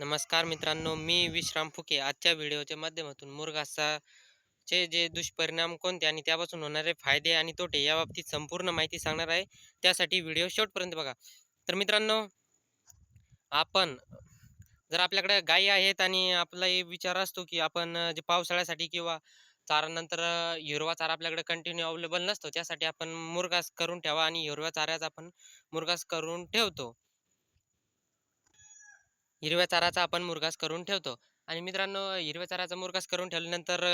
नमस्कार मित्रांनो मी विश्राम फुके. आजच्या व्हिडिओच्या माध्यमातून मुरघासाचे जे दुष्परिणाम कोणते आणि त्यापासून होणारे फायदे आणि तोटे याबाबतीत संपूर्ण माहिती सांगणार आहे. त्यासाठी व्हिडिओ शेवटपर्यंत बघा. तर मित्रांनो आपण जर आपल्याकडे गायी आहेत आणि आपला विचार असतो की आपण जे पावसाळ्यासाठी किंवा चारानंतर हिरवा चारा आपल्याकडे कंटिन्यू अवेलेबल नसतो त्यासाठी आपण मुरघास करून ठेवा आणि हिरव्या चाऱ्याचा आपण मुरघास करून ठेवतो. हिरव्या चाराचा आपण मुरघास करून ठेवतो. आणि मित्रांनो हिरव्या चाराचा मुरघास करून ठेवल्यानंतर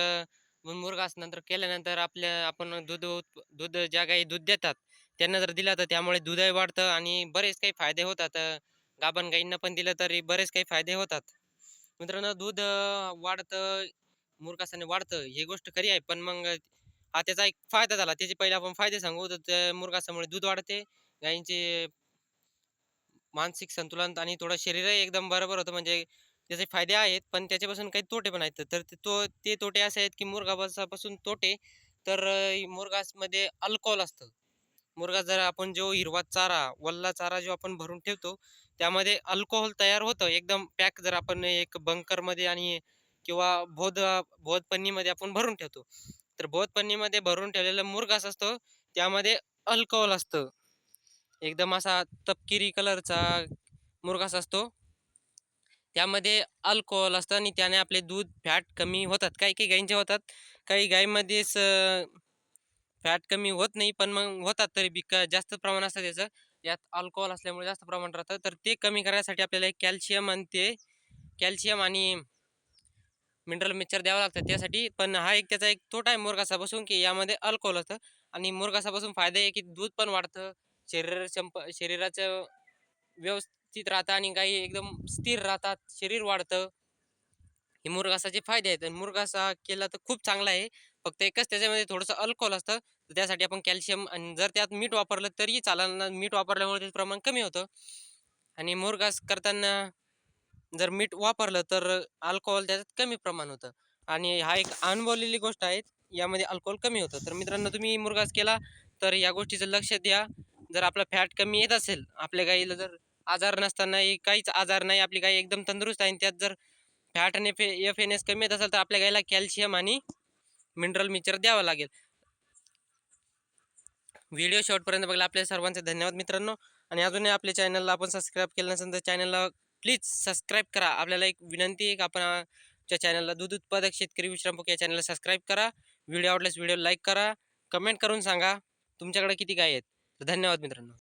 मुरघास नंतर केल्यानंतर आपल्या आपण दूध दूध ज्या काही दूध देतात त्यांना जर दिलं तर त्यामुळे दूधही वाढतं आणि बरेच काही फायदे होतात. गाभण गाईंना पण दिलं तरी बरेच काही फायदे होतात. मित्रांनो दूध वाढतं मुरघासाने वाढतं ही गोष्ट खरी आहे. पण मग हा त्याचा एक फायदा झाला. त्याचे पहिले आपण फायदे सांगू तर मुरघासामुळे दूध वाढते. गाईंचे मानसिक संतुलन आणि थोडं शरीरही एकदम बरोबर होतं. म्हणजे त्याचे फायदे आहेत पण त्याच्यापासून काही तोटे पण आहेत. तर ते तो ते तोटे असे आहेत की मुरगापासून तोटे. तर मुरगासमध्ये अल्कोहोल असतं. मुरगा जर आपण जो हिरवा चारा वल्ला चारा जो आपण भरून ठेवतो त्यामध्ये अल्कोहोल तयार होतं. एकदम पॅक जर आपण एक बंकरमध्ये आणि किंवा बोध बोधपन्नीमध्ये आपण भरून ठेवतो. तर बोधपन्नीमध्ये भरून ठेवलेलं मुरगास असतो त्यामध्ये अल्कोहोल असतं. एकदम असा तपकिरी कलरचा मुरघास असतो. त्यामध्ये अल्कोहोल असतं आणि त्याने आपले दूध फॅट कमी होतात. काही काही गायींचे होतात. काही गायीमध्येच फॅट कमी होत नाही पण मग होतात तरी बी. क जास्त प्रमाण असतं त्याचं. यात अल्कोहोल असल्यामुळे जास्त प्रमाण राहतं. तर ते कमी करण्यासाठी आपल्याला एक कॅल्शियम आणि ते कॅल्शियम आणि मिनरल मिक्सर द्यावं लागतं त्यासाठी. पण हा एक त्याचा एक तोटा आहे मुरघासापासून की यामध्ये अल्कोहोल असतं. आणि मुरघासापासून फायदा आहे की दूध पण वाढतं. शरीर संप शरीराचं व्यवस्थित राहतं आणि गाई एकदम स्थिर राहतात शरीर वाढतं. हे मुरघासाचे फायदे आहेत. आणि मुरघासा केला तर खूप चांगला आहे. फक्त एकच त्याच्यामध्ये थोडंसं अल्कोहोल असतं. तर त्यासाठी आपण कॅल्शियम आणि जर त्यात मीठ वापरलं तरीही चालेल मीठ वापरल्यामुळे त्याचं प्रमाण कमी होतं. आणि मुरघास करताना जर मीठ वापरलं तर अल्कोहोल त्याच्यात कमी प्रमाण होतं. आणि हा एक अनुभवलेली गोष्ट आहे. यामध्ये अल्कोहोल कमी होतं. तर मित्रांनो तुम्ही मुरघास केला तर या गोष्टीचं लक्ष द्या. जर आपला फॅट कमी येत असेल आपल्या गाईला जर आजार नसतानाही काहीच आजार नाही आपली गाई एकदम तंदुरुस्त आहे आणि त्यात जर फॅट आणि एफ एफ एन एस कमी येत असेल तर आपल्या गाईला कॅल्शियम आणि मिनरल मिक्सर द्यावं लागेल. व्हिडिओ शॉर्टपर्यंत बघला आपल्या सर्वांचे धन्यवाद मित्रांनो. आणि अजूनही आपल्या चॅनलला आपण सबस्क्राईब केलं नसेल तर चॅनलला प्लीज सबस्क्राईब करा. आपल्याला एक विनंती आहे की आपण अ, च्या चॅनलला दूध उत्पादक शेतकरी विश्रामपूक या चॅनलला सबस्क्राईब करा. व्हिडिओ आवडल्यास व्हिडिओ लाईक करा. कमेंट करून सांगा तुमच्याकडे किती गाय आहेत? तर धन्यवाद मित्रांनो.